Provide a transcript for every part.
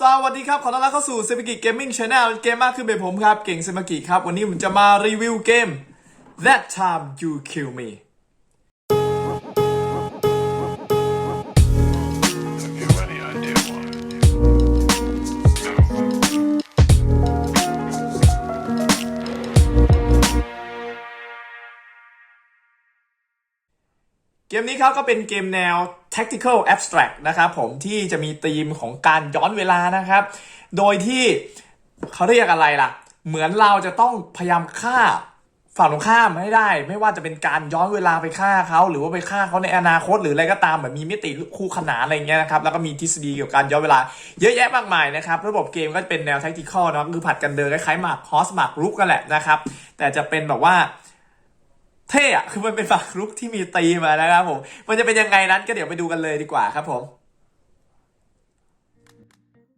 สวัสดีครับ ขอต้อนรับเข้าสู่เซมิกิเกมมิ่งชาแนลเกมมากขึ้นเป็นผมครับ เก่งเซมิกิครับ วันนี้ผมจะมารีวิวเกม That Time You Kill Me มนี้ครับก็เป็นเกมแนว tactical abstract นะครับผมที่จะมีธีมของการย้อนเวลานะครับ โดยที่เขาเรียกอะไรล่ะ เหมือนเราจะต้องพยายามฆ่าฝั่งตรงข้ามให้ได้ ไม่ว่าจะเป็นการย้อนเวลาไปฆ่าเขา หรือว่าไปฆ่าเขาในอนาคต หรืออะไรก็ตามเหมือนมีมิติคู่ขนานอะไรเงี้ยนะครับแล้วก็มีทฤษฎีเกี่ยวกับการย้อนเวลา เยอะแยะมากมายนะครับระบบเกมก็เป็นแนว tactical เนาะคือผัดกันเดินคล้ายๆหมากฮอสหมากรุกกันแหละนะครับแต่จะเป็นแบบว่า เท่อะคือมันเป็นฝักรุกที่มีตีมานะครับผม มันจะเป็นยังไงนั้นก็เดี๋ยวไปดูกันเลยดีกว่าครับผม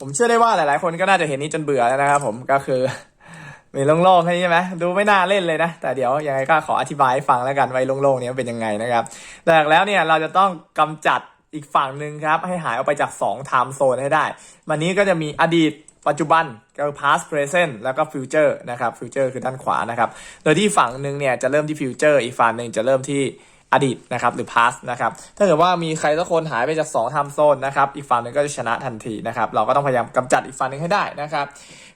ผมเชื่อได้ว่าหลายๆ คนก็น่าจะเห็นนี้จนเบื่อแล้วนะครับผมก็คือมีโล่งๆแค่นี้ใช่ไหมดูไม่น่าเล่นเลยนะ แต่เดี๋ยวยังไงก็ขออธิบายให้ฟังแล้วกันไว้โล่งๆเนี้เป็นยังไงนะครับแต่แล้วเนี่ยเราจะต้องกำจัดอีกฝั่งหนึ่งครับ ให้หายออกไปจาก2 time zone ให้ได้ วันนี้ก็จะมีอดีตปัจจุบันก็คือ past present แล้วก็ future นะครับ future คือด้านขวานะครับ โดยที่ฝั่งหนึ่งเนี่ยจะเริ่มที่ future อีกฝั่งหนึ่งจะเริ่มที่ อดีตนะครับหรือ past นะครับถ้าเกิดว่ามีใครสักคนหายไปจาก 2 time zone นะครับอีกฝั่งหนึ่งก็จะชนะทันทีนะครับเราก็ต้องพยายามกำจัดอีกฝั่งหนึ่งให้ได้นะครับ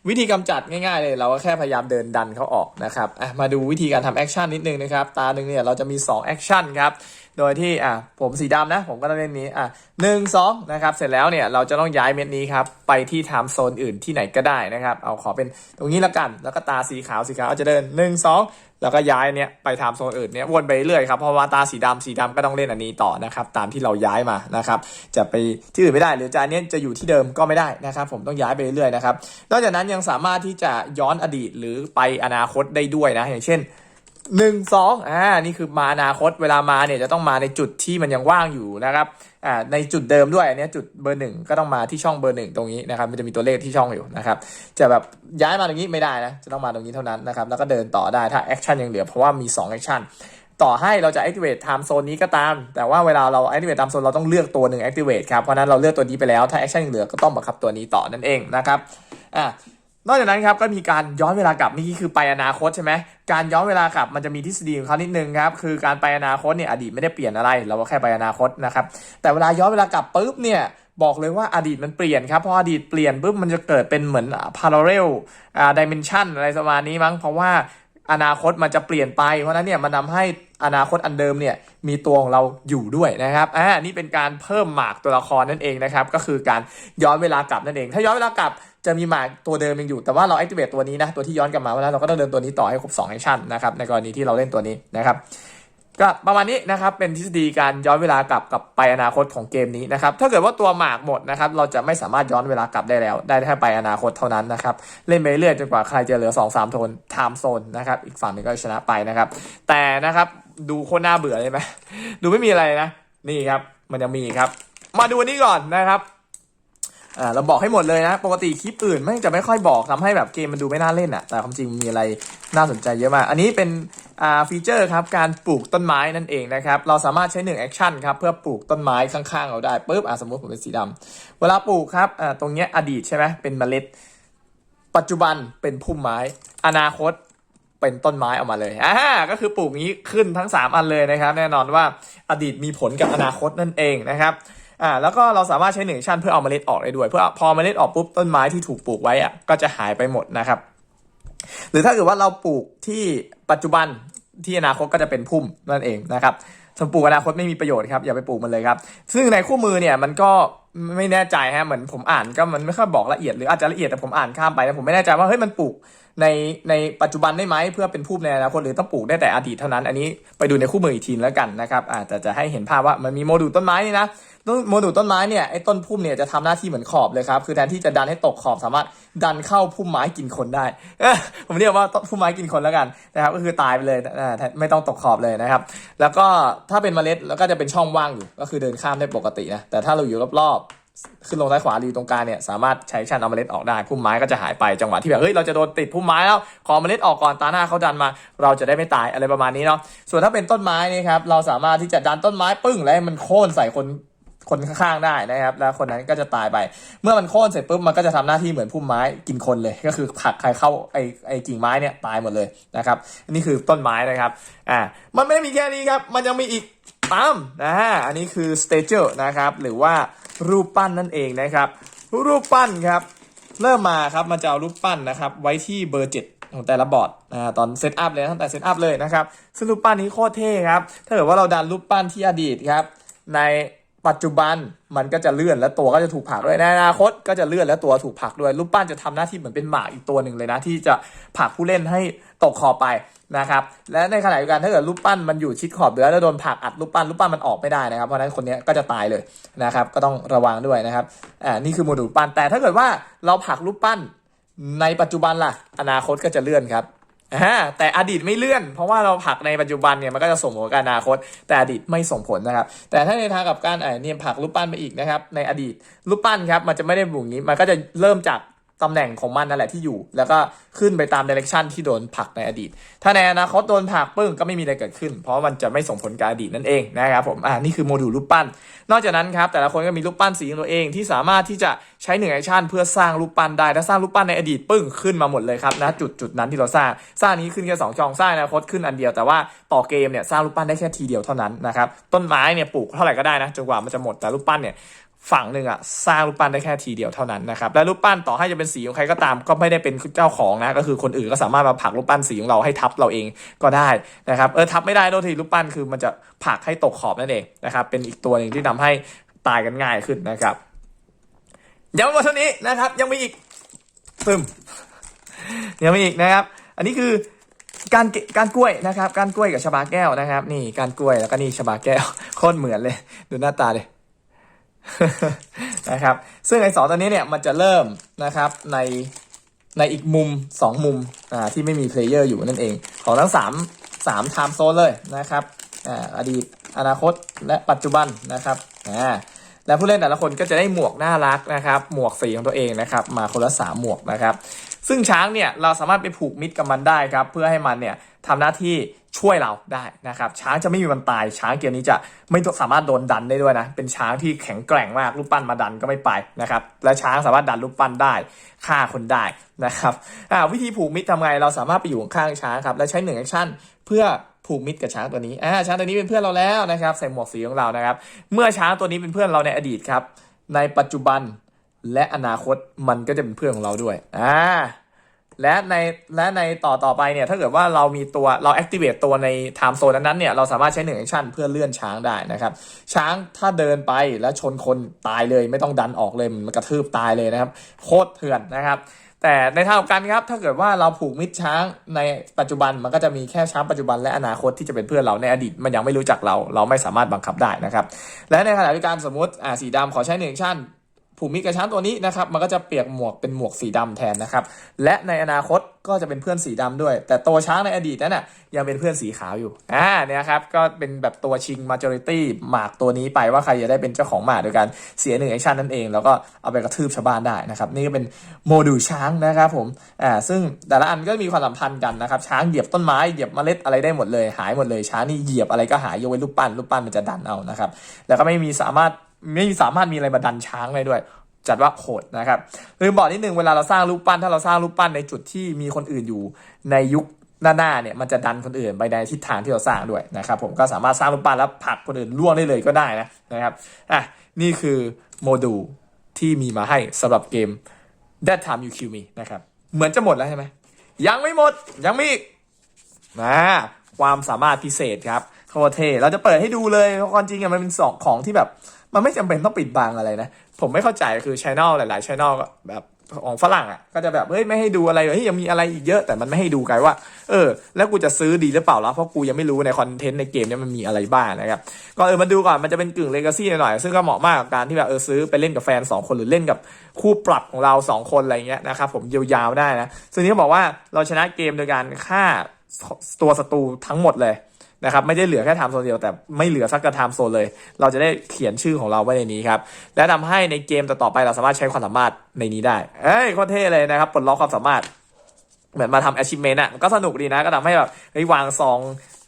วิธีกำจัดง่ายๆเลยเราก็แค่พยายามเดินดันเขาออกนะครับอะมาดูวิธีการทำแอคชั่นนิดนึงนะครับ ตาหนึ่งเนี่ยเราจะมี2แอคชั่นครับโดยที่อะผมสีดำนะ ผมก็ต้องเล่นนี้อะหนึ่งสองนะครับเสร็จแล้วเนี่ยเราจะต้องย้ายเม็ดนี้ครับไปที่ไทม์โซนอื่นที่ไหนก็ได้นะครับ เอาขอเป็นตรงนี้ละกัน แล้วก็ตาสีขาวสีขาวจะเดินหนึ่งสองแล้วก็ย้ายเนี่ยไปไทม์โซนอื่นเนี่ยวนไปเรื่อยครับเพราะว่าตาสีดำสีดำก็ต้องเล่นอันนี้ต่อนะครับตามที่เราย้ายมานะครับจะไปที่อื่นไม่ได้หรือจะอันนี้จะอยู่ที่เดิมก็ไม่ได้นะครับผมต้องย้ายไปเรื่อยนะครับนอกจากนั้นยังสามารถที่จะย้อนอดีตหรือไปอนาคตได้ด้วยนะ อย่างเช่นหนึ่งสองอ่า นี่คือมาอนาคต เวลามาเนี่ยจะต้องมาในจุดที่มันยังว่างอยู่นะครับ อ่า ในจุดเดิมด้วยอันเนี้ยจุดเบอร์หนึ่งก็ต้องมาที่ช่องเบอร์หนึ่งตรงนี้นะครับ มันจะมีตัวเลขที่ช่องอยู่นะครับ จะแบบย้ายมาตรงนี้ไม่ได้นะ จะต้องมาตรงนี้เท่านั้นนะครับ แล้วก็เดินต่อได้ถ้าแอคชั่นยังเหลือเพราะว่ามี2แอคชั่น ต่อให้เราจะ activate time zone นี้ก็ตาม แต่ว่าเวลาเรา activate time zone เราต้องเลือกตัวหนึ่ง activate ครับ เพราะนั้นเราเลือกตัวนี้ไปแล้ว ถ้า action ยังเหลือก็ต้องบังคับตัวนี้ต่อนั่นเองนะครับ อ่า นอกจากนั้นครับก็มีการย้อนเวลากลับเมื่อกี้คือไปอนาคตใช่ไหมการย้อนเวลากลับมันจะมีทฤษฎีของเขานิดนึงครับคือการไปอนาคตเนี่ยอดีตไม่ได้เปลี่ยนอะไร เราก็แค่ไปอนาคตนะครับแต่เวลาย้อนเวลากลับปุ๊บเนี่ยบอกเลยว่าอดีตมันเปลี่ยนครับเพราะอดีตเปลี่ยนปุ๊บมันจะเกิดเป็นเหมือน parallel อ่า dimension อะไรประมาณนี้มั้งเพราะว่าอนาคตมันจะเปลี่ยนไปเพราะฉะนั้นเนี่ยมันทาให้อนาคตอันเดิมเนี่ยมีตัวของเราอยู่ด้วยนะครับอ่านี่เป็นการเพิ่มหมากตัวละครนั่นเองนะครับก็คือการย้อนเวลากลับนั่นเอง ถ้าย้อนเวลากลับ จะมีหมากตัวเดิมยังอยู่แต่ว่าเรา activate ตัวนี้นะตัวที่ย้อนกลับมาเพราะฉะนั้นเราก็ต้องเดินตัวนี้ต่อให้ครบ2 action นะครับในกรณีที่เราเล่นตัวนี้นะครับก็ประมาณนี้นะครับเป็นทฤษฎีการย้อนเวลากลับกับไปอนาคตของเกมนี้นะครับถ้าเกิดว่าตัวหมากหมดนะครับเราจะไม่สามารถย้อนเวลากลับได้แล้ว ได้แค่ไปอนาคตเท่านั้นนะครับเล่นไปเรื่อยจนกว่าใครจะเหลือ 2 3 โทน time zone นะครับอีกฝั่งหนึ่งก็ชนะไปนะครับแต่นะครับดูโคตรน่าเบื่อเลยไหมดูไม่มีอะไรนะ นี่ครับมันยังมีครับ มาดูอันนี้ก่อนนะครับ อ่าเราบอกให้หมดเลยนะ ปกติคลิปอื่นไม่งจะไม่ค่อยบอกทำให้แบบเกมมันดูไม่น่าเล่นอะ่ะ แต่ความจริงมีอะไรน่าสนใจเยอะมาก อันนี้เป็นอ่าฟีเจอร์ครับ การปลูกต้นไม้นั่นเองนะครับ เราสามารถใช้หนึ่งแอคชั่นครับเพื่อปลูกต้นไม้ข้างๆเราได้ปุ๊บอะสมมติผมเป็นสีดำเวลาปลูกครับอ่าตรงเนี้ยอดีตใช่ไหมเป็นเมล็ด ปัจจุบันเป็นพุ่มไม้ อนาคตเป็นต้นไม้ออกมาเลยอ่าก็คือปลูกงี้ขึ้นทั้ง 3 อันเลยนะครับ แน่นอนว่าอดีตมีผลกับอนาคตนั่นเองนะครับ อ่าแล้วก็เราสามารถใช้หนึ่งชั้นเพื่อเอาเมล็ดออกได้ด้วย เพื่อพอเมล็ดออกปุ๊บต้นไม้ที่ถูกปลูกไว้อะก็จะหายไปหมดนะครับ หรือถ้าเกิดว่าเราปลูกที่ปัจจุบันที่อนาคตก็จะเป็นพุ่มนั่นเองนะครับส่วนปลูกอนาคตไม่มีประโยชน์ครับอย่าไปปลูกมันเลยครับ ซึ่งในคู่มือเนี่ยมันก็ไม่แน่ใจฮะเหมือนผมอ่านก็มันไม่ค่อยบอกละเอียดหรืออาจจะละเอียดแต่ผมอ่านข้ามไปนะผมไม่แน่ใจว่าเฮ้ยมันปลูก ในในปัจจุบันได้ไหมเพื่อเป็นผู้ในอนาคตหรือต้องปลูกได้แต่อดีตเท่านั้น อันนี้ไปดูในคู่มืออีกทีแล้วกันนะครับอาจจะจะให้เห็นภาพว่ามันมีโมดูลต้นไม้นี่นะต้นโมดูลต้นไม้เนี่ยไอ้ต้นพุ่มเนี่ยจะทำหน้าที่เหมือนขอบเลยครับคือแทนที่จะดันให้ตกขอบสามารถดันเข้าพุ่มไม้กินคนได้ผมเรียกว่าต้นพุ่มไม้กินคนแล้วกันนะครับก็คือตายไปเลยไม่ต้องตกขอบเลยนะครับ แล้วก็ถ้าเป็นเมล็ดแล้วก็จะเป็นช่องว่างอยู่ก็คือเดินข้ามได้ปกตินะแต่ถ้าเราอยู่รอบๆ ขึ้นลงซ้ายขวาหรือตรงกลางเนี่ยสามารถใช้ชันเอาเมล็ดออกได้พุ่มไม้ก็จะหายไปจังหวะที่แบบเฮ้ยเราจะโดนติดพุ่มไม้แล้วขอเมล็ดออกก่อนตาหน้าเขาดันมา เราจะได้ไม่ตายอะไรประมาณนี้เนาะส่วนถ้าเป็นต้นไม้นี่ครับเราสามารถที่จะดันต้นไม้ปึ้งแล้วมันโค่นใส่คนคนข้างๆได้นะครับ แล้วคนนั้นก็จะตายไป เมื่อมันโค่นเสร็จปุ๊บมันก็จะทำหน้าที่เหมือนพุ่มไม้กินคนเลย ก็คือผลักใครเข้าไอไอกิ่งไม้เนี่ยตายหมดเลยนะครับนี่คือต้นไม้นะครับอ่ามันไม่ได้มีแค่นี้ครับมันยังมีอีกตามนะฮะอันนี้คือ s t a g e นะครับหรือว่า รูปปั้นนั่นเองนะครับ รูปปั้นครับ เริ่มมาครับมันจะเอารูปปั้นนะครับ ไว้ที่เบอร์เจ็ดของแต่ละบอร์ดนะตอนเซตอัพเลยตั้งแต่เซตอัพเลยนะครับซึ่งรูปปั้นนี้โคตรเท่ครับ ถ้าเกิดว่าเราดันรูปปั้นที่อดีตครับใน ปัจจุบันมันก็จะเลื่อนและตัวก็จะถูกผลักด้วยในอนาคตก็จะเลื่อนและตัวถูกผลักด้วยรูปปั้นจะทำหน้าที่เหมือนเป็นหมากอีกตัวหนึ่งเลยนะ ที่จะผลักผู้เล่นให้ตกขอบไปนะครับและในขณะเดียวกันถ้าเกิดรูปปั้นมันอยู่ชิดขอบเหลือแล้วโดนผลักอัดรูปปั้นรูปปั้นมันออกไม่ได้นะครับ เพราะนั้นคนนี้ก็จะตายเลยนะครับ ก็ต้องระวังด้วยนะครับอ่านี่คือโมดูลปั้นแต่ถ้าเกิดว่าเราผลักรูปปั้นในปัจจุบันล่ะ อนาคตก็จะเลื่อนครับ อ่าแต่อดีตไม่เลื่อน เพราะว่าเราผลักในปัจจุบันเนี่ยมันก็จะส่งผลกับอนาคต แต่อดีตไม่ส่งผลนะครับ แต่ถ้าในทางกับการเนี่ยผลักรูปปั้นไปอีกนะครับในอดีตรูปปั้นครับมันจะไม่ได้บุอย่งนี้มันก็จะเริ่มจาก ตำแหน่งของมันนั่นแหละที่อยู่ แล้วก็ขึ้นไปตามเดเรกชันที่โดนผลักในอดีต ถ้าในอนาคตโดนผลักปึ้งก็ไม่มีอะไรเกิดขึ้น เพราะมันจะไม่ส่งผลกับอดีตนั่นเองนะครับผมอ่านี่คือโมดูลรูปปั้น นอกจากนั้นครับแต่ละคนก็มีรูปปั้นสีของตัวเองที่สามารถที่จะใช้หนึ่งแอคชั่นเพื่อสร้างรูปปั้นได้ถ้าสร้างรูปปั้นในอดีตปึ้งขึ้นมาหมดเลยครับนะจุดจุดนั้นที่เราสร้างสร้างนี้ขึ้นแค่สองช่องสร้างนอนาคตขึ้นอันเดียวแต่ว่าต่อเกมเนี่ยสร้างรูปปั้นได้แค่ทีเดียวเท่านั้นนะครับต้นไม้เนี่ยปลูกเท่าไหร่ก็ได้นะจนกว่ามันจะหมดแต่รูปปั้นเนี่ย ฝั่งหนึ่งอะสร้างรูปปั้นได้แค่ทีเดียวเท่านั้นนะครับและรูปปั้นต่อให้จะเป็นสีของใครก็ตาม ก็ไม่ได้เป็นเจ้าของนะก็คือคนอื่นก็สามารถมาผลักรูปปั้นสีของเราให้ทับเราเองก็ได้นะครับเออทับไม่ได้โดยทีรูปปั้นคือมันจะผลักให้ตกขอบนั่นเองนะครับเป็นอีกตัวหนึ่งที่ทำให้ตายกันง่ายขึ้นนะครับยังไม่หมดเท่านี้นะครับ ยังมีอีกตึมยังมีอีกนะครับ อันนี้คือการกการกล้วยนะครับ การกล้วยกับชบาแก้วนะครับ นี่การกล้วยแล้วก็นี่ชบาแก้วโคตรเหมือนเลย ดูหน้าตาเลย นะครับ ซึ่งไอ้สองตัวนี้เนี่ยมันจะเริ่มนะครับในในอีกมุม 2 มุมอ่าที่ไม่มีเพลเยอร์อยู่นั่นเอง ของทั้ง 3 3ไทม์โซนเลยนะครับอ่าอดีตอนาคตและปัจจุบันนะครับอ่าและผู้เล่นแต่ละคนก็จะได้หมวกน่ารักนะครับ หมวกสีของตัวเองนะครับ มาคนละสามหมวกนะครับ ซึ่งช้างเนี่ยเราสามารถไปผูกมิตรกับมันได้ครับ เพื่อให้มันเนี่ยทำหน้าที่ ช่วยเราได้นะครับ ช้างจะไม่มีวันตาย ช้างเกมนี้จะไม่สามารถโดนดันได้ด้วยนะ เป็นช้างที่แข็งแกร่งมากรูปปั้นมาดันก็ไม่ไปนะครับ และช้างสามารถดันรูปปั้นได้ฆ่าคนได้นะครับวิธีผูกมิตรทำไงเราสามารถไปอยู่ข้างช้างครับและใช้หนึ่งแอคชั่นเพื่อผูกมิตรกับช้างตัวนี้อ่าช้างตัวนี้เป็นเพื่อนเราแล้วนะครับใส่หมวกสีของเรานะครับ เมื่อช้างตัวนี้เป็นเพื่อนเราในอดีตครับ ในปัจจุบันและอนาคตมันก็จะเป็นเพื่อนของเราด้วยอ่า และในและในต่อต่อไปเนี่ยถ้าเกิดว่าเรามีตัวเรา activate ตัวใน time zone นั้นๆเนี่ยเราสามารถใช้หนึ่ง action เพื่อเลื่อนช้างได้นะครับ ช้างถ้าเดินไปแล้วชนคนตายเลยไม่ต้องดันออกเลยมันกระทืบตายเลยนะครับ โคตรเถื่อนนะครับ แต่ในทางกันครับถ้าเกิดว่าเราผูกมิตรช้างในปัจจุบันมันก็จะมีแค่ช้างปัจจุบันและอนาคตที่จะเป็นเพื่อนเราในอดีตมันยังไม่รู้จักเรา เราไม่สามารถบังคับได้นะครับ และในขณะเดียวกันสมมติอ่าสีดำขอใช้หนึ่งชั่น ผูมิตรกับช้างตัวนี้นะครับมันก็จะเปียนหมวกเป็นหมวกสีดำแทนนะครับและในอนาคตก็จะเป็นเพื่อนสีดำด้วย แต่ตัวช้างในอดีตนั้นน่ะยังเป็นเพื่อนสีขาวอยู่อ่าเนี่ยครับก็เป็นแบบตัวชิง majority หมากตัวนี้ไปว่าใครจะได้เป็นเจ้าของหมากโดยการเสียหนึ่งแอคชั่นนั่นเอง แล้วก็เอาไปกระทืบชาวบ้านได้นะครับนี่ก็เป็นโมดูลช้างนะครับผมอ่าซึ่งแต่ละอันก็มีความสัมพันธ์กันนะครับช้างเหยียบต้นไม้เหยียบเมล็ดอะไรได้หมดเลย หายหมดเลยช้างนี่เหยียบอะไรก็หายยกเว้นรูปปั้นรูปปั้นมันจะดันเอานะครับแล้วก็ไม่มีสามารถ ไม่มีสามารถมีอะไรมาดันช้างได้ด้วย จัดว่าโหดนะครับลืมบอกนิดนึงเวลาเราสร้างรูปปั้น ถ้าเราสร้างรูปปั้นในจุดที่มีคนอื่นอยู่ในยุคหน้าๆเนี่ยมันจะดันคนอื่นไปในทิศทางที่เราสร้างด้วยนะครับผมก็สามารถสร้างรูปปั้นแล้วผลักคนอื่นล่วงได้เลยก็ได้นะนะครับอะนี่คือโมดูลที่มีมาให้สำหรับเกม That Time You Kill Me นะครับเหมือนจะหมดแล้วใช่ไหมยังไม่หมดยังมีอีกนะความสามารถพิเศษครับโคตรเท่เราจะเปิดให้ดูเลยเพราะความจริงอะมันเป็นสองของที่แบบ มันไม่จำเป็นต้องปิดบังอะไรนะ ผมไม่เข้าใจคือช anel หลายๆช anel ก็แบบของฝรั่งอะก็จะแบบเฮ้ยไม่ให้ดูอะไรเฮ้ยยังมีอะไรอีกเยอะแต่มันไม่ให้ดูกันว่า เออ แล้วกูจะซื้อดีหรือเปล่าล่ะเพราะกูยังไม่รู้ในคอนเทนต์ในเกมเนี่ยมันมีอะไรบ้างนะครับก่อนเออมาดูก่อนมันจะเป็นกึ่งเลกาซี่หน่อยซึ่งก็เหมาะมากกับการที่แบบเออซื้อไปเล่นกับแฟน 2 คนหรือเล่นกับคู่ปรับของเรา 2 คนอะไรเงี้ยนะครับผมยาวๆได้นะซึ่งนี้เขาบอกว่าเราชนะเกมโดยการฆ่าตัวศัตรูทั้งหมดเลย นะครับไม่ได้เหลือแค่ไทม์โซนเดียวแต่ไม่เหลือสักกระไทม์โซนเลย เราจะได้เขียนชื่อของเราไว้ในนี้ครับและทำให้ในเกมต่อไปเราสามารถใช้ความสามารถในนี้ได้เอ้ยโคตรเท่เลยนะครับปลดล็อกความสามารถเหมือนมาทำ achievement อะก็สนุกดีนะก็ทำให้แบบเฮ้วางซอง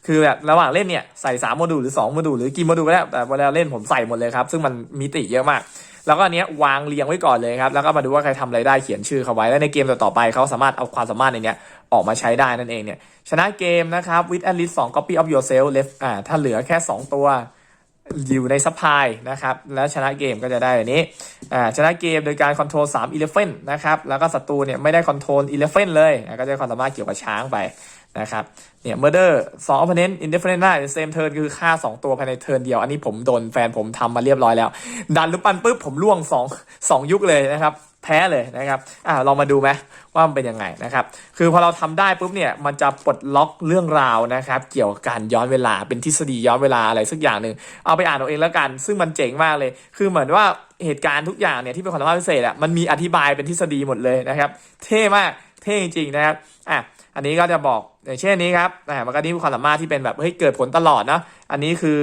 คือแบบระหว่างเล่นเนี่ยใส่3โมดูลหรือ2โมดูลหรือกี่โมดูลก็ได้แต่เวลาเล่นผมใส่หมดเลยครับ ซึ่งมันมิติเยอะมาก แล้วก็อันเนี้ยวางเรียงไว้ก่อนเลยครับ แล้วก็มาดูว่าใครทำอะไรได้เขียนชื่อเขาไว้ แล้วในเกมต่อๆไปเขาสามารถเอาความสามารถในเนี้ยออกมาใช้ได้นั่นเองเนี่ย ชนะเกมนะครับ with at least 2 copy of yourself left อ่า ถ้าเหลือแค่ 2 ตัวอยู่ในซัพพลายนะครับ แล้วชนะเกมก็จะได้แบบนี้ อ่า ชนะเกมโดยการคอนโทรล3 elephant นะครับ แล้วก็ศัตรูเนี่ยไม่ได้คอนโทรล elephant เลยอะก็จะความสามารถเกี่ยวกับช้างไป นะครับเนี่ย murder 2 opponent indefinite night same turn คือฆ่า 2 ตัวภายในเทิร์นเดียว อันนี้ผมโดนแฟนผมทำมาเรียบร้อยแล้ว ดันลูกปันปุ๊บผมล่วง2 2 ยุคเลยนะครับ แพ้เลยนะครับอ่าลองมาดูไหมว่ามันเป็นยังไงนะครับ คือพอเราทำได้ปุ๊บเนี่ยมันจะปลดล็อกเรื่องราวนะครับ เกี่ยวกับการย้อนเวลาเป็นทฤษฎีย้อนเวลาอะไรสักอย่างหนึ่งเอาไปอ่านเอาเองแล้วกัน ซึ่งมันเจ๋งมากเลย คือเหมือนว่าเหตุการณ์ทุกอย่างเนี่ยที่เป็นความสามารถพิเศษอะมันมีอธิบายเป็นทฤษฎีหมดเลยนะครับ เท่มากเท่จริงๆนะครับอะอันนี้ก็จะบอก อย่างเช่นนี้ครับอ่ามันก็นี่เป็นความสามารถที่เป็นแบบเฮ้ยเกิดผลตลอดนะอันนี้คือ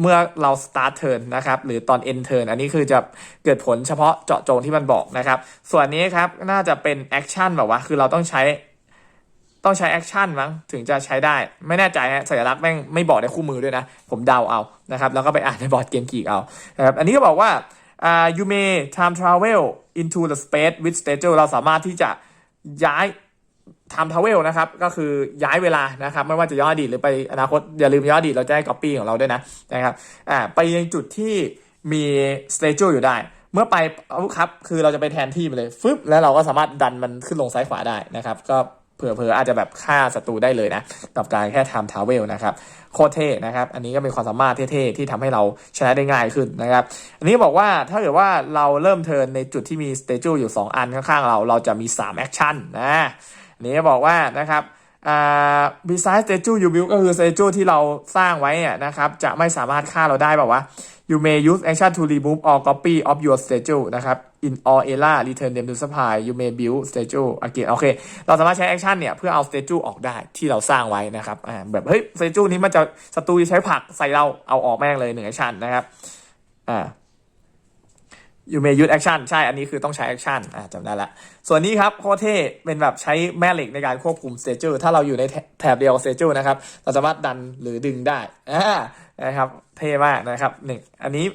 เมื่อเรา start turn นะครับหรือตอน end turn อันนี้คือจะเกิดผลเฉพาะเจาะจงที่มันบอกนะครับ ส่วนนี้ครับน่าจะเป็น action แบบว่าคือเราต้องใช้ต้องใช้ action มั้งถึงจะใช้ได้ ไม่แน่ใจฮะสัญลักษณ์แม่งไม่บอกในคู่มือด้วยนะ ผมเดาเอานะครับ แล้วก็ไปอ่านในบอร์ดเกมกีกเอานะครับอันนี้ก็บอกว่าอ่า you may time travel into the space with schedule เราสามารถที่จะย้าย time travel นะครับก็คือย้ายเวลานะครับไม่ว่าจะย้อนอดีตหรือไปอนาคตอย่าลืมย้อนอดีตเราจะได้ copy ของเราด้วยนะนะครับอ่าไปยังจุดที่มี schedule อยู่ได้ เมื่อไปเอาครับคือเราจะไปแทนที่ไปเลยฟึบแล้วเราก็สามารถดันมันขึ้นลงซ้ายขวาได้นะครับก็เผื่อๆอาจจะแบบฆ่าศัตรูได้เลยนะกับการแค่ time travel นะครับโคตรเท่นะครับ อันนี้ก็เป็นความสามารถเท่ๆที่ทำให้เราชนะได้ง่ายขึ้นนะครับ อันนี้บอกว่าถ้าเกิดว่าเราเริ่มเทินในจุดที่มี schedule อยู่ 2 อันข้างๆเรา เราจะมี3 action นนนะ เน่บอกว่านะครับอ่า besides statue you build ก็คือ statue ที่เราสร้างไว้เนี่ยนะครับจะไม่สามารถฆ่าเราได้แบบว่า you may use action to remove all copy of your statue นะครับ in all area return them to supply you may build statue again โอเค เราสามารถใช้ action เนี่ยเพื่อเอา statue ออกได้ที่เราสร้างไว้นะครับแบบเฮ้ย statue นี้มันจะศัตรูใช้ผักใส่เราเอาออกแม่งเลยหนึ่ง action นะครับอ่า you may use action ใช่ อันนี้คือต้องใช้ action อ่าจำได้ละ ส่วนนี้ครับโคเท่เป็นแบบใช้แม่เหล็กในการควบคุม stage ถ้าเราอยู่ในแถบเดียวกับ stage นะครับ เราสามารถดันหรือดึงได้อ่านะครับเท่มากนะครับหนึ่งอันนี้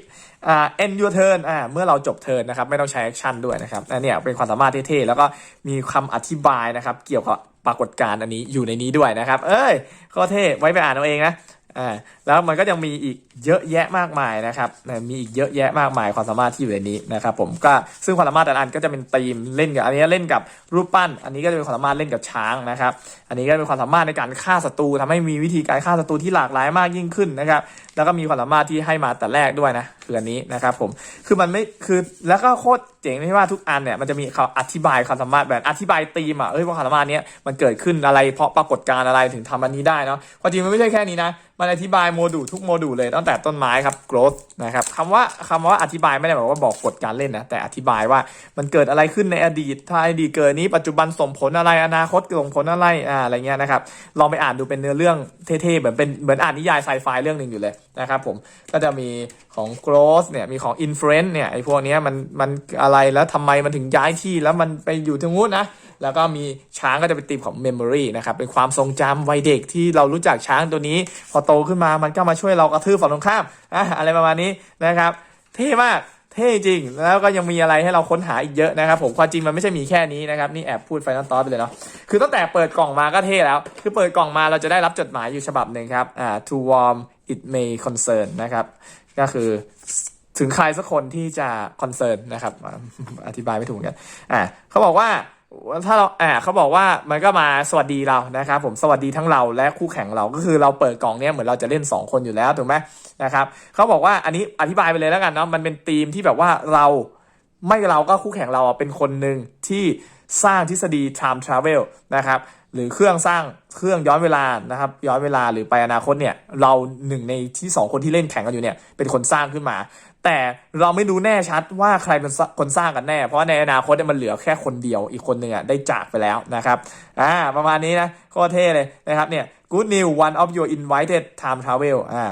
อ่า end your turn อ่าเมื่อเราจบ turn นะครับ ไม่ต้องใช้ action ด้วยนะครับอันนี้เป็นความสามารถเท่ๆ แล้วก็มีคำอธิบายนะครับ เกี่ยวกับปรากฏการณ์อันนี้อยู่ในนี้ด้วยนะครับ เอ้ยโคเท่ไว้ไปอ่านเอาเองนะ อ่าแล้วมันก็ยังมีอีกเยอะแยะมากมายนะครับมีอีกเยอะแยะมากมายความสามารถที่อยู่ในนี้นะครับผมก็ซึ่งความสามารถแต่ละอันก็จะเป็นธีมเล่นกับอันนี้เล่นกับรูปปั้น อันนี้ก็จะเป็นความสามารถเล่นกับช้างนะครับ อันนี้ก็เป็นความสามารถในการฆ่าศัตรูทำให้มีวิธีการฆ่าศัตรูที่หลากหลายมากยิ่งขึ้นนะครับแล้วก็มีความสามารถที่ให้มาแต่แรกด้วยนะคืออันนี้นะครับผมคือมันไม่คือแล้วก็โคตรเจ๋งที่ว่าทุกอันเนี่ยมันจะมีเขาอธิบายความสามารถแบบอธิบายธีมอะเอ้ยว่าความสามารถเนี้ยมันเกิดขึ้นอะไรเพราะปรากฏการณ์อะไรถึงทำอันนี้ได้เนาะความจริงมันไม่ใช่แค่นี้นะมันอธิบายโมดูลทุกโมดูลเลยตั้งแต่ต้นไม้ครับ growth นะครับคำว่าคำว่าอธิบายไม่ได้บอกว่าบอกกฎการเล่นนะแต่อธิบายว่ามันเกิดอะไรขึ้นในอดีตถ้าอดีตเกิดนี้ปัจจุบันส่งผลอะไรอนาคตส่งผลอะไรอ่าอะไรเงี้ยนะครับลองไปอ่านดูเป็นเนื้อเรื่องเท่ๆเหมือนเป็นเหมือนอ่านนิยายไซไฟเรื่องหนึ่งอยู่เลย นะครับผมก็จะมีของ growth เนี่ยมีของ influence เนี่ยไอ้พวกนี้มันมันอะไรแล้วทำไมมันถึงย้ายที่แล้วมันไปอยู่ตรงนู้นนะแล้วก็มีช้างก็จะเป็นตีมของ memory นะครับเป็นความทรงจำวัยเด็กที่เรารู้จักช้างตัวนี้ พอโตขึ้นมามันก็มาช่วยเรากระทืบฝั่งตรงข้ามอะอะไรประมาณนี้นะครับเท่มากเท่จริง แล้วก็ยังมีอะไรให้เราค้นหาอีกเยอะนะครับผมความจริงมันไม่ใช่มีแค่นี้นะครับ นี่แอบพูดไฟนอลตอสไปเลยเนาะคือตั้งแต่เปิดกล่องมาก็เท่แล้ว คือเปิดกล่องมาเราจะได้รับจดหมายอยู่ฉบับหนึ่งครับอ่า to warm it may concern นะครับ ก็คือถึงใครสักคนที่จะคอนเซิร์นะครับ อธิบายไม่ถูกกันอ่าเขาบอกว่าถ้าเราอ่าเขาบอกว่ามันก็มาสวัสดีเรานะครับ ผมสวัสดีทั้งเราและคู่แข่งเราก็คือเราเปิดกล่องเนี้ยเหมือนเราจะเล่น 2 คนอยู่แล้วถูกไหมนะครับเขาบอกว่าอันนี้อธิบายไปเลยแล้วกันเนาะมันเป็นธีมที่แบบว่าเรา ไม่เราก็คู่แข่งเราเป็นคนหนึ่งที่สร้างทฤษฎี time travel นะครับหรือเครื่องสร้างเครื่องย้อนเวลานะครับย้อนเวลาหรือไปอนาคตเนี่ยเราหนึ่งในที่สองคนที่เล่นแข่งกันอยู่เนี่ยเป็นคนสร้างขึ้นมา แต่เราไม่รู้แน่ชัดว่าใครเป็นคนสร้างกันแน่ เพราะในอนาคตเนี่ยมันเหลือแค่คนเดียวอีกคนหนึ่งอะได้จากไปแล้วนะครับอ่าประมาณนี้นะโคตรเท่เลยนะครับเนี่ย good new one of your invited time travel อ่า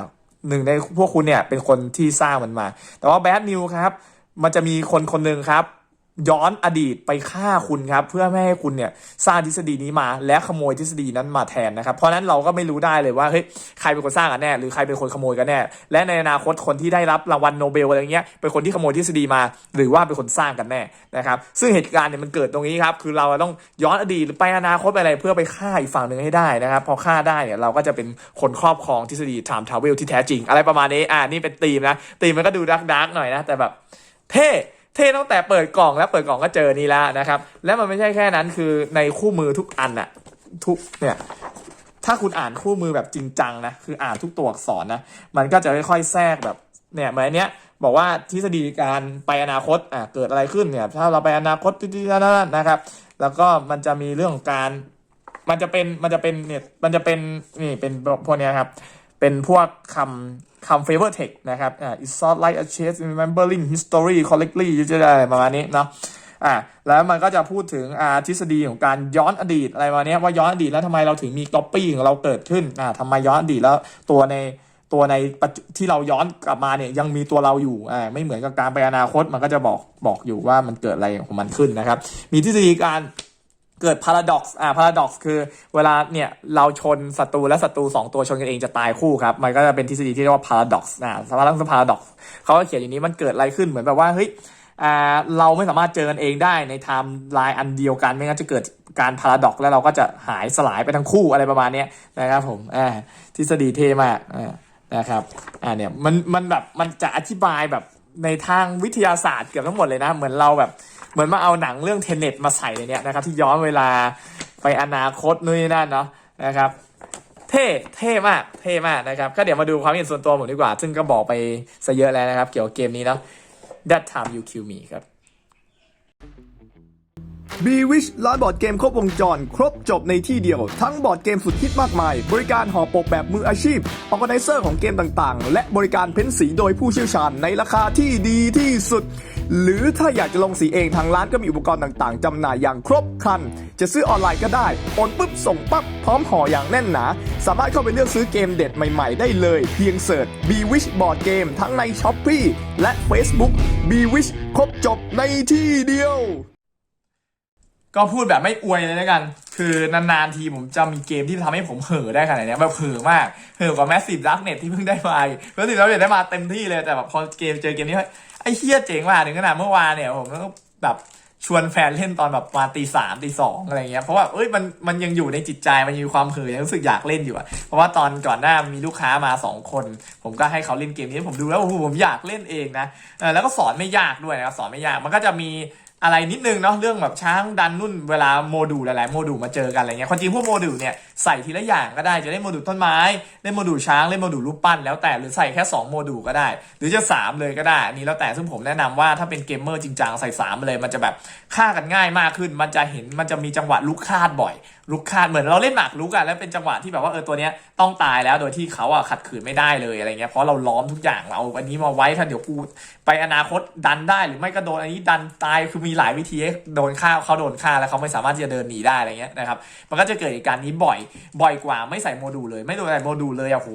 หนึ่งในพวกคุณเนี่ยเป็นคนที่สร้างมันมา แต่ว่า bad news ครับ มันจะมีคนคนหนึ่งครับ ย้อนอดีตไปฆ่าคุณครับ เพื่อไม่ให้คุณเนี่ยสร้างทฤษฎีนี้มา และขโมยทฤษฎีนั้นมาแทนนะครับ เพราะนั้นเราก็ไม่รู้ได้เลยว่าเฮ้ยใครเป็นคนสร้างกันแน่หรือใครเป็นคนขโมยกันแน่ และในอนาคตคนที่ได้รับรางวัลโนเบลอะไรเงี้ยเป็นคนที่ขโมยทฤษฎีมา หรือว่าเป็นคนสร้างกันแน่นะครับ ซึ่งเหตุการณ์เนี่ยมันเกิดตรงนี้ครับคือเราต้องย้อนอดีตหรือไปอนาคตไปอะไรเพื่อไปฆ่าอีกฝั่งหนึ่งให้ได้นะครับพอฆ่าได้เนี่ยเราก็จะเป็นคนครอบครองทฤษฎี time travel ที่แท้จริง อะไรประมาณนี้อ่านี่เป็นธีมนะธีมมันก็ดูดักดักหน่อยนะแต่แบบ เท่เท่ตั้งแต่เปิดกล่องแล้วเปิดกล่องก็เจอนี่แล้วนะครับ และมันไม่ใช่แค่นั้นคือในคู่มือทุกอันอะทุกเนี่ยถ้าคุณอ่านคู่มือแบบจริงจังนะคืออ่านทุกตัวอักษรนะมันก็จะค่อยๆแทรกแบบเนี่ยเหมือนเนี้ยบอกว่าทฤษฎีการไปอนาคตอะเกิดอะไรขึ้นเนี่ยถ้าเราไปอนาคตที่นั่นนะครับ แล้วก็มันจะมีเรื่องของการมันจะเป็นมันจะเป็นเนี่ยมันจะเป็นนี่เป็นพวกเนี้ยครับ เป็นพวกคำคำ favor text นะครับ อ่า it's sort like a chase remembering history correctly จะได้ประมาณนี้เนาะอ่าแล้วมันก็จะพูดถึงอ่าทฤษฎีของการย้อนอดีตอะไรมาเนี้ยว่าย้อนอดีตแล้วทำไมเราถึงมี copy ของเราเกิดขึ้นอ่าทำไมย้อนอดีตแล้วตัวในตัวในที่เราย้อนกลับมาเนี่ยยังมีตัวเราอยู่อ่าไม่เหมือนกับการไปอนาคตมันก็จะบอกบอกอยู่ว่ามันเกิดอะไรของมันขึ้นนะครับ มีทฤษฎีการ เกิด paradox อ่า paradox คือเวลาเนี่ยเราชนศัตรูและศัตรูสองตัวชนกันเองจะตายคู่ครับ มันก็จะเป็นทฤษฎีที่เรียกว่า paradox อ่าสภาพลักษณะ paradox เขาก็เขียนอย่างนี้มันเกิดอะไรขึ้นเหมือนแบบว่าเฮ้ยอ่าเราไม่สามารถเจอกันเองได้ในไทม์ไลน์อันเดียวกันไม่งั้นจะเกิดการ paradox แล้วเราก็จะหายสลายไปทั้งคู่อะไรประมาณนี้นะครับผมอ่าทฤษฎีเทมากอ่านะครับอ่าเนี่ยมันมันแบบมันจะอธิบายแบบในทางวิทยาศาสตร์เกือบทั้งหมดเลยนะ เหมือนเราแบบ เหมือนมาเอาหนังเรื่องเทเน็ตมาใส่ในเนี้ยนะครับที่ย้อนเวลาไปอนาคตนู่นนั่นเนาะนะครับเท่เท่มากเท่มากนะครับก็เดี๋ยวมาดูความเห็นส่วนตัวผมดีกว่า ซึ่งก็บอกไปซะเยอะแล้วนะครับ เกี่ยวกับเกมนี้เนาะ That time you kill me ครับ b w i s h ร้านบอร์ดเกมครบวงจร ครบจบในที่เดียว ทั้งบอร์ดเกมสุดฮิตมากมาย บริการห่อปกแบบมืออาชีพออ g a ไนเซอร์ของเกมต่างๆ และบริการเพ้นสีโดยผู้เชี่ยวชาญในราคาที่ดีที่สุด หรือถ้าอยากจะลงสีเองทางร้านก็มีอุปกรณ์ต่างๆจำหน่ายอย่างครบครัน จะซื้อออนไลน์ก็ได้โอนปุ๊บส่งปั๊บพร้อมห่ออย่างแน่นหนา สามารถเข้าไปเลือกซื้อเกมเด็ดใหม่ๆ ได้เลย เพียงเสิร์ช b w i s h บอร์ดเกมทั้งใน s h อ p e e และ Facebook b w i s h ครบจบในที่เดียว ก็พูดแบบไม่อวยเลยแล้วกัน คือนานๆทีผมจะมีเกมที่ทำให้ผมเห่อได้ขนาดเนี้ยแบบเห่อมากเห่อกว่าแมสซีฟดักเน็ตที่เพิ่งได้มาแมสซีฟดักเน็ตได้มาเต็มที่เลยแต่แบบพอเกมเจอเกมนี้ ไอ้เฮียเจ๋งว่ะถึงขนาดเมื่อวานเนี่ยผมก็แบบชวนแฟนเล่นตอนแบบมาตีสามตีสองอะไรเงี้ยเพราะว่าเอ้ยมันมันยังอยู่ในจิตใจมันยังมีความเห่อยังรู้สึกอยากเล่นอยู่อะเพราะว่าตอนก่อนหน้ามีลูกค้ามาสองคน ผมก็ให้เขาเล่นเกมนี้ผมดูแล้วโอ้โหผมอยากเล่นเองนะแล้วก็สอนไม่ยากด้วยนะครับสอนไม่ยากมันก็จะมี อะไรนิดนึงเนาะเรื่องแบบช้างดันนุ่นเวลาโมดูลหลายๆโมดูลมาเจอกันอะไรเงี้ยความจริงพวกโมดูลเนี่ยใส่ทีละอย่างก็ได้จะได้โมดูลต้นไม้เล่นโมดูลช้างเล่นโมดูลรูปปั้นแล้วแต่หรือใส่แค่ 2 โมดูลก็ได้ หรือจะ 3 เลยก็ได้อันนี้แล้วแต่ซึ่งผมแนะนำว่าถ้าเป็นเกมเมอร์จริงจังใส่3เลยมันจะแบบฆ่ากันง่ายมากขึ้น มันจะเห็นมันจะมีจังหวะลุกคาดบ่อย ลุกคาดเหมือนเราเล่นหมากลุกอะแล้วเป็นจังหวะที่แบบว่าเออตัวเนี้ยต้องตายแล้วโดยที่เขาอะขัดขืนไม่ได้เลยอะไรเงี้ยเพราะเราล้อมทุกอย่างเราอันนี้มาไว้ถ้าเดี๋ยวกูไปอนาคตดันได้หรือไม่ก็โดนอันนี้ดันตายคือมีหลายวิธีโดนฆ่าเขาโดนฆ่าแล้วเขาไม่สามารถที่จะเดินหนีได้อะไรเงี้ยนะครับมันก็จะเกิดเหตุการณ์นี้บ่อยบ่อยกว่าไม่ใส่โมดูลเลย ไม่โดนใส่โมดูลเลยอะโห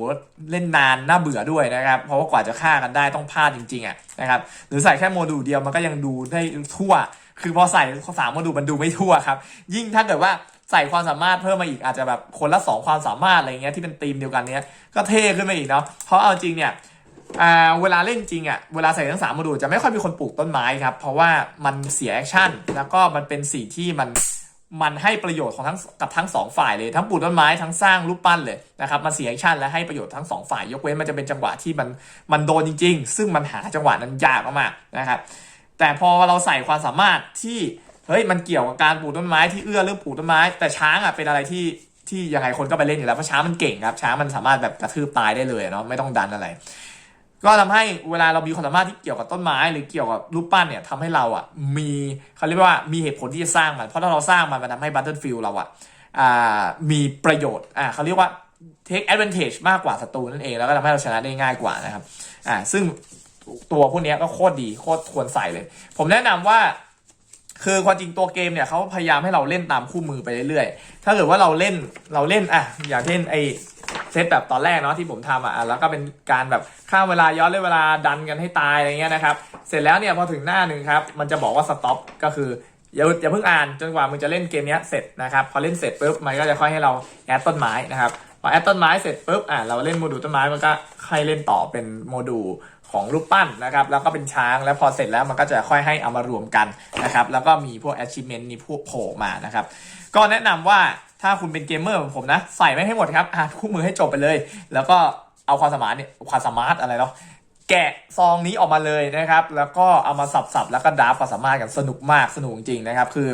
เล่นนานน่าเบื่อด้วยนะครับเพราะว่ากว่าจะฆ่ากันได้ต้องพลาดจริงๆอะนะครับหรือใส่แค่โมดูลเดียวมันก็ยังดูได้ทั่ว คือพอใส่สามโมดูลมันดูไม่ทั่วครับยิ่งถ้าเกิดว่า ใส่ความสามารถเพิ่มมาอีกอาจจะแบบคนละสองความสามารถอะไรเงี้ยที่เป็นธีมเดียวกันเนี้ยก็เท่ขึ้นมาอีกเนาะเพราะเอาจริงเนี่ยเวลาเล่นจริงอะ่ะเวลาใส่ทั้งสามโมดูลจะไม่ค่อยมีคนปลูกต้นไม้ครับ เพราะว่ามันเสียแอคชั่น แล้วก็มันเป็นสิ่งที่มันมันให้ประโยชน์ของทั้งกับทั้งสองฝ่ายเลยทั้งปลูกต้นไม้ทั้งสร้างรูปปั้นเลยนะครับมันเสียแอคชั่นและให้ประโยชน์ทั้งสองฝ่าย ยกเว้นมันจะเป็นจังหวะที่มันมันโดนจริง ๆ ซึ่งมันหาจังหวะนั้นยากมากๆนะครับแต่พอเราใส่ความสามารถที่ เฮ้ยมันเกี่ยวกับการปลูกต้นไม้ที่เอื้อเรื่องปลูกต้นไม้ แต่ช้างอะเป็นอะไรที่ที่ยังไงคนก็ไปเล่นอยู่แล้วเพราะช้างมันเก่งครับช้างมันสามารถแบบกระทืบตายได้เลยเนาะไม่ต้องดันอะไร ก็ทำให้เวลาเรามีความสามารถที่เกี่ยวกับต้นไม้ หรือเกี่ยวกับรูปปั้นเนี่ยทำให้เราอะมีเขาเรียกว่ามีเหตุผลที่จะสร้างมัน เพราะถ้าเราสร้างมันมันทำให้ Battlefield เราอะอ่ามีประโยชน์อ่าเขาเรียกว่า take advantage มากกว่าศัตรูนั่นเองแล้วก็ทำให้เราชนะได้ง่ายกว่านะครับอ่าซึ่งตัวพวกนี้ก็โคตรดีโคตรควรใส่เลย ผมแนะนำว่า คือความจริงตัวเกมเนี่ยเขาพยายามให้เราเล่นตามคู่มือไปเรื่อยๆ ถ้าเกิดว่าเราเล่นเราเล่นอะอย่างเช่นไอเซตแบบตอนแรกเนาะที่ผมทำอะอะแล้วก็เป็นการแบบข้ามเวลาย้อนเวลาดันกันให้ตายอะไรเงี้ยนะครับเสร็จแล้วเนี่ยพอถึงหน้าหนึ่งครับมันจะบอกว่าสต็อปก็คืออย่าอย่าเพิ่งอ่านจนกว่ามึงจะเล่นเกมเนี้ยเสร็จนะครับพอเล่นเสร็จปุ๊บมันก็จะค่อยให้เราแอดต้นไม้นะครับพอแอดต้นไม้เสร็จปุ๊บอะเราเล่นโมดูลต้นไม้มันก็ค่อยเล่นต่อเป็นโมดูล ของรูปปั้นนะครับ แล้วก็เป็นช้างแล้วพอเสร็จแล้วมันก็จะค่อยให้เอามารวมกันนะครับ แล้วก็มีพวก achievement นี่พวกโผล่มานะครับ ก็แนะนำว่าถ้าคุณเป็นเกมเมอร์ผมนะ ใส่ไม่ให้หมดครับอ่านคู่มือให้จบไปเลย แล้วก็เอาความสามารถเนี่ยความสามารถอะไรเนาะ แกะซองนี้ออกมาเลยนะครับ แล้วก็เอามาสับๆ แล้วก็ดาฟความสามารถกันสนุกมากสนุกจริงๆนะครับ คือ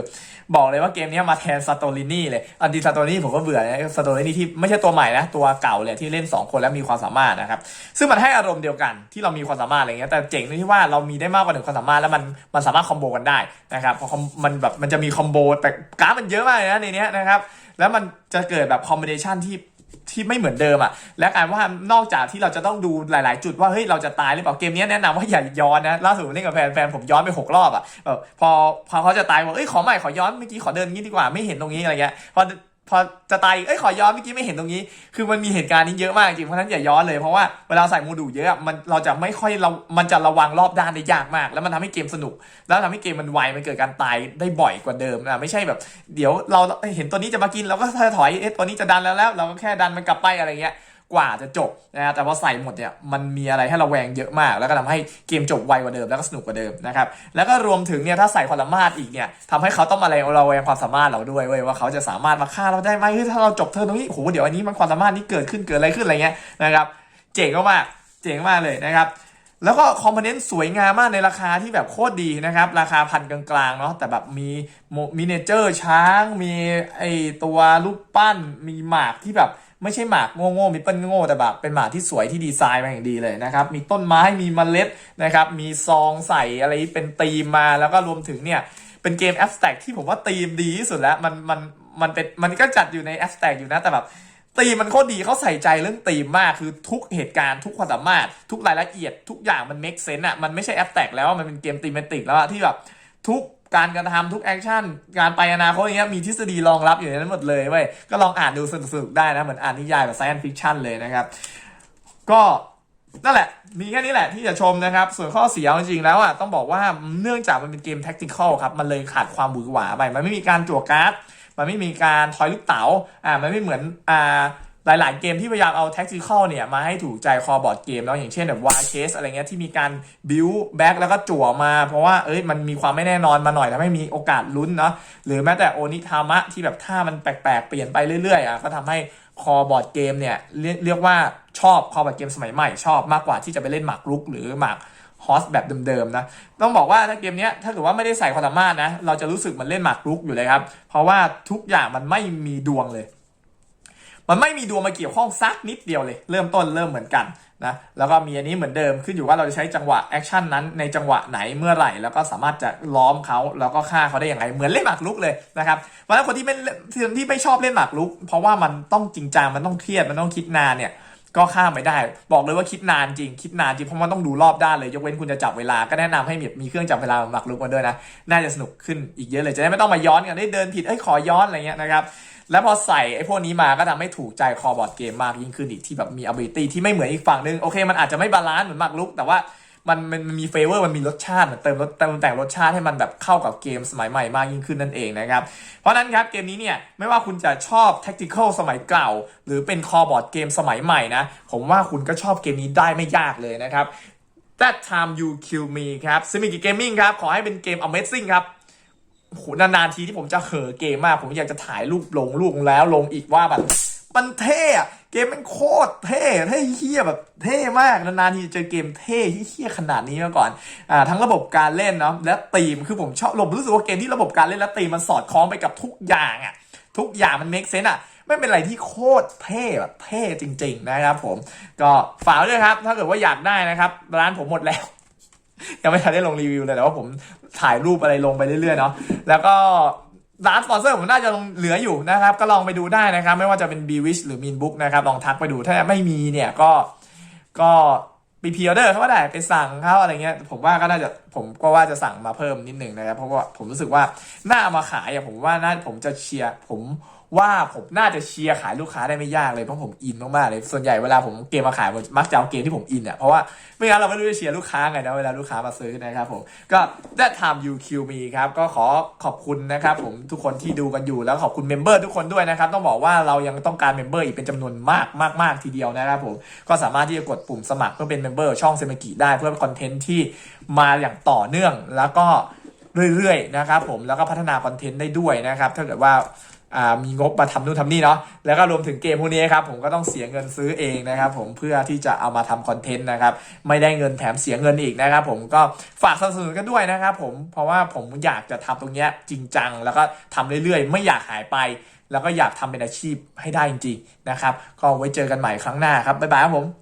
บอกเลยว่าเกมนี้มาแทนซาโตลินี่เลย อันดีซาโตลินี่ผมก็เบื่อนะซาโตลินี่ที่ไม่ใช่ตัวใหม่นะ ตัวเก่าเลยที่เล่น 2 คนแล้วมีความสามารถนะครับ ซึ่งมันให้อารมณ์เดียวกันที่เรามีความสามารถอะไรเงี้ย แต่เจ๋งตรงที่ว่าเรามีได้มากกว่าหนึ่งความสามารถแล้วมันมันสามารถคอมโบกันได้นะครับเพราะมันแบบมันจะมีคอมโบแต่การ์ดมันเยอะมากเลยนะในเนี้ยนะครับ แล้วมันจะเกิดแบบคอมบิเนชันที่ ที่ไม่เหมือนเดิมอะ และการว่านอกจากที่เราจะต้องดูหลาย ๆ จุดว่าเฮ้ยเราจะตายหรือเปล่าเกมนี้แนะนำว่าอย่าย้อนนะล่าสุดผมเล่นกับแฟนแฟนผมย้อนไปหกรอบอะแบบพอพอเขาจะตายบอกเอ้ยขอใหม่ขอย้อนเมื่อกี้ขอเดินงี้ดีกว่าไม่เห็นตรงนี้อะไรเงี้ยพอ พอจะตายเอ้ยขอย้อนเมื่อกี้ไม่เห็นตรงนี้ คือมันมีเหตุการณ์นี้เยอะมากจริง เพราะฉะนั้นอย่าย้อนเลย เพราะว่าเวลาใส่โมดูลเยอะมันเราจะไม่ค่อยเรา มันจะระวังรอบด้านได้ยากมาก แล้วมันทำให้เกมสนุก แล้วทำให้เกมมันไว มันเกิดการตายได้บ่อยกว่าเดิมนะ ไม่ใช่แบบ เดี๋ยวเราเห็นตัวนี้จะมากินเราก็ถอย เอ๊ะตัวนี้จะดันแล้วแล้ว เราก็แค่ดันมันกลับไปอะไรเงี้ย กว่าจะจบนะฮะแต่พอใส่หมดเนี่ยมันมีอะไรให้เราแวงเยอะมาก แล้วก็ทำให้เกมจบไวกว่าเดิมแล้วก็สนุกกว่าเดิมนะครับแล้วก็รวมถึงเนี่ยถ้าใส่ความสามารถอีกเนี่ยทำให้เขาต้องมาเราแวงความสามารถเราด้วยเว้ยว่าเขาจะสามารถมาฆ่าเราได้ไหมถ้าเราจบเทิร์นตรงนี้โหเดี๋ยวอันนี้มันความสามารถนี้เกิดขึ้นเกิดอะไรขึ้นอะไรเงี้ยนะครับเจ๋งมากเจ๋งมากเลยนะครับแล้วก็คอมโพเนนต์สวยงามมากในราคาที่แบบโคตรดีนะครับ ราคาพันกลางๆเนาะแต่แบบมีมินเจอร์ช้าง มีไอตัวรูปปั้น มีหมากที่แบบ ไม่ใช่หมากโง่ๆมีเปิ้ลโง่แต่แบบเป็นหมากที่สวยที่ดีไซน์มาอย่างดีเลยนะครับ มีต้นไม้มีมเมล็ดนะครับ มีซองใส่อะไรเป็นธีมมาแล้วก็รวมถึงเนี่ย เป็นเกมแอ s แต็กที่ผมว่าธีมดีที่สุดแล้ว มันมันมันเป็นมันก็จัดอยู่ในแอ s แต็กอยู่นะแต่แบบธีมมันโคตรดีเขาใส่ใจเรื่องธีมมากคือทุกเหตุการณ์ทุกความสามารถ ทุกรายละเอียดทุกอย่างมัน make sense อะมันไม่ใช่แอ s แต็กแล้วมันเป็นเกมธีมติกแล้วอะที่แบบทุก การกระทำทุกแอคชั่น การไปอนาคตอย่างเงี้ยมีทฤษฎีรองรับอยู่ในนั้นหมดเลยเว้ย ก็ลองอ่านดูสนุกๆได้นะ เหมือนอ่านนิยายแบบ science fiction เลยนะครับ ก็นั่นแหละ มีแค่นี้แหละที่จะชมนะครับ ส่วนข้อเสียจริงๆแล้วอะต้องบอกว่าเนื่องจากมันเป็นเกม tactical ครับ มันเลยขาดความหวือหวาไป มันไม่มีการจั่วการ์ด มันไม่มีการทอยลูกเต๋า อ่า มันไม่เหมือน อ่า หลายๆ เกมที่พยายามเอา tactical เนี่ย มาให้ถูกใจคอบอร์ดเกมแล้วอย่างเช่นแบบ wild chase อะไรเงี้ยที่มีการ build back แล้วก็จั่วมา เพราะว่าเอ้ยมันมีความไม่แน่นอนมาหน่อยทำให้มีโอกาสลุ้นเนาะหรือแม้แต่โอนิทามะที่แบบท่ามันแปลกๆ เปลี่ยนไปเรื่อยๆอะก็ทำให้คอบอร์ดเกมเนี่ยเรียกว่าชอบคอบอร์ดเกมสมัยใหม่ชอบมากกว่าที่จะไปเล่นหมากรุกหรือหมากฮอสแบบเดิมๆนะ ต้องบอกว่าถ้าเกมเนี้ยถ้าเกิดว่าไม่ได้ใส่ความสามารถนะ เราจะรู้สึกมันเล่นหมากรุกอยู่เลยครับ เพราะว่าทุกอย่างมันไม่มีดวงเลย มันไม่มีดวงมาเกี่ยวข้องสักนิดเดียวเลย เริ่มต้นเริ่มเหมือนกันนะแล้วก็มีอันนี้เหมือนเดิมขึ้นอยู่ว่าเราจะใช้จังหวะแอคชั่นนั้นในจังหวะไหนเมื่อไหร่ แล้วก็สามารถจะล้อมเขาแล้วก็ฆ่าเขาได้อย่างไรเหมือนเล่นหมากรุกเลยนะครับเพราะฉะนั้นคนที่ไม่คนที่ไม่ชอบเล่นหมากรุก เพราะว่ามันต้องจริงจังมันต้องเครียดมันต้องคิดนานเนี่ยก็ข้ามไม่ได้ บอกเลยว่าคิดนานจริง คิดนานจริง เพราะมันต้องดูรอบด้านเลย ยกเว้นคุณจะจับเวลา ก็แนะนำให้มีมีเครื่องจับเวลาหมากรุกมาด้วยนะ น่าจะสนุกขึ้นอีกเยอะเลย จะได้ไม่ต้องมาย้อนกันได้เดินผิด เอ้ย ขอย้อนอะไรเงี้ยนะครับ แล้วพอใส่ไอ้พวกนี้มาก็ทำให้ถูกใจคอบอร์ดเกมมากยิ่งขึ้นอีกที่แบบมี ability ที่ไม่เหมือนอีกฝั่งนึง โอเค มันอาจจะไม่บาลานซ์เหมือนมากรุก แต่ว่ามันมันมีเฟเวอร์มันมีรสชาติมันเติมรสเติมแต่งรสชาติให้มันแบบเข้ากับเกมสมัยใหม่มากยิ่งขึ้นนั่นเองนะครับ เพราะฉะนั้นครับเกมนี้เนี่ยไม่ว่าคุณจะชอบ tactical สมัยเก่า หรือเป็นคอบอร์ดเกมสมัยใหม่นะผมว่าคุณก็ชอบเกมนี้ได้ไม่ยากเลยนะครับ That time you kill me ครับ Simic Gaming ครับขอให้เป็นเกม Amazing ครับ โหนานๆทีที่ผมจะเห่อเกมมาก ผมอยากจะถ่ายรูปลงรูปแล้วลงอีกว่าแบบมันเท่อะเกมมันโคตรเท่เท่เฮี้ยแบบเท่มากนานๆทีจะเจอเกมเท่เฮี้ยขนาดนี้มาก่อนอ่าทั้งระบบการเล่นเนาะและธีมคือผมชอบผมรู้สึกว่าเกมที่ระบบการเล่นและธีมมันสอดคล้องไปกับทุกอย่างอะทุกอย่างมัน make sense อะไม่เป็นอะไรที่โคตรเท่แบบเท่จริง ๆ นะครับผมก็ฝากด้วยครับ ถ้าเกิดว่าอยากได้นะครับ ร้านผมหมดแล้ว ยังไม่ทันได้ลงรีวิวเลยแต่ว่าผมถ่ายรูปอะไรลงไปเรื่อยๆเนาะแล้วก็ร้านสปอนเซอร์ผมน่าจะเหลืออยู่นะครับ ก็ลองไปดูได้นะครับ ไม่ว่าจะเป็น b w i s h หรือ Mean Book นะครับลองทักไปดูถ้าไม่มีเนี่ยก็ก็ไปพ r ออเดอร์เขาก็ได้ไปสั่งเขาอะไรเงี้ยผมว่าก็น่าจะผมก็ว่าจะสั่งมาเพิ่มนิดหนึ่งนะครับ เพราะว่าผมรู้สึกว่าน่ามาขายอะผมว่าน่าผมจะเชียร์ผม ว่าผมน่าจะเชียร์ขายลูกค้าได้ไม่ยากเลยเพราะผมอินมากๆเลยส่วนใหญ่เวลาผมเกมมาขายผมมักจะเอาเกมที่ผมอินอะเพราะว่าไม่งั้นเราไม่รู้จะเชียร์ลูกค้าไงนะเวลาลูกค้ามาซื้อนะครับผมก็ that time you kill me ครับก็ขอขอบคุณนะครับผมทุกคนที่ดูกันอยู่แล้วขอบคุณเมมเบอร์ทุกคนด้วยนะครับต้องบอกว่าเรายังต้องการเมมเบอร์อีกเป็นจำนวนมากมากมากทีเดียวนะครับผมก็สามารถที่จะกดปุ่มสมัครเพื่อเป็นเมมเบอร์ช่องเซมิกิได้เพื่อคอนเทนต์ที่มาอย่างต่อเนื่องแล้วก็เรื่อยๆนะครับผมแล้วก็พัฒนาคอนเทนต์ได้ด้วยนะครับถ้าเกิดว่า มีงบมาทำนู่นทำนี่เนาะแล้วก็รวมถึงเกมพวกนี้ครับผมก็ต้องเสียเงินซื้อเองนะครับผมเพื่อที่จะเอามาทำคอนเทนต์นะครับไม่ได้เงินแถมเสียเงินอีกนะครับผมก็ฝากสนับสนุนกันด้วยนะครับผมเพราะว่าผมอยากจะทำตรงนี้จริงจัง แล้วก็ทำเรื่อยๆ ไม่อยากหายไป แล้วก็อยากทำเป็นอาชีพให้ได้จริงๆนะครับก็ไว้เจอกันใหม่ครั้งหน้าครับบ๊ายบายครับผม